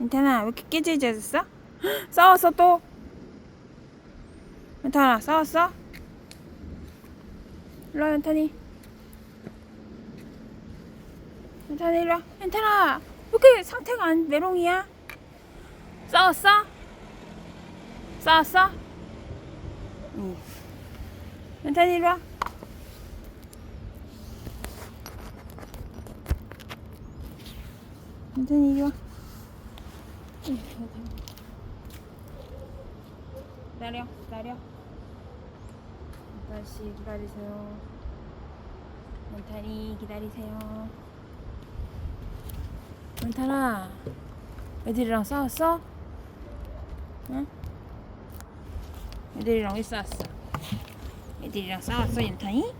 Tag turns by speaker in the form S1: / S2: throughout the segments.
S1: 멘탄아 왜 이렇게 깨지해졌어? 싸웠어 또? 멘탄아 싸웠어? 일로 와 멘탄이 멘탄아 일로 와 멘탄아 왜 이렇게 상태가 안 메롱이야? 싸웠어? 싸웠어? 응 멘탄이 일로 와 멘탄이 이리 와 기다려, 기다려. 다시 기다리세요. 멘탈이 기다리세요. 멘탈아, 애들이랑 싸웠어? 응? 애들이랑 왜 싸웠어? 애들이랑 싸웠어, 멘탈이?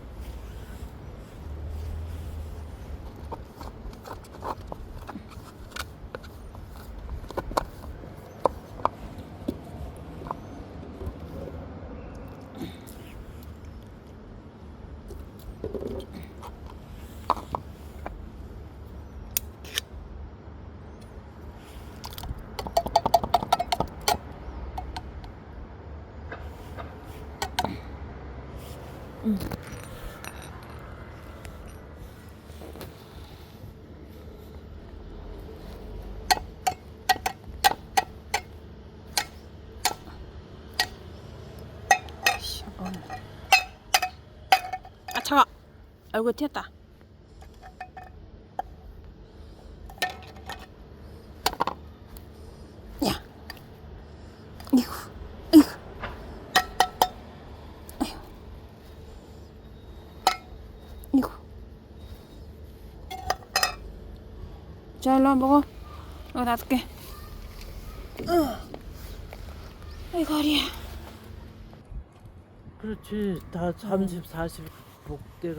S1: 씨, 어. 아 차가 얼굴 튀었다. 야 이구 이구 이구 자 일로 와 먹어. 이거 놔둘게. 아이고 허리야.
S2: 그렇지. 다 30, 40 복대로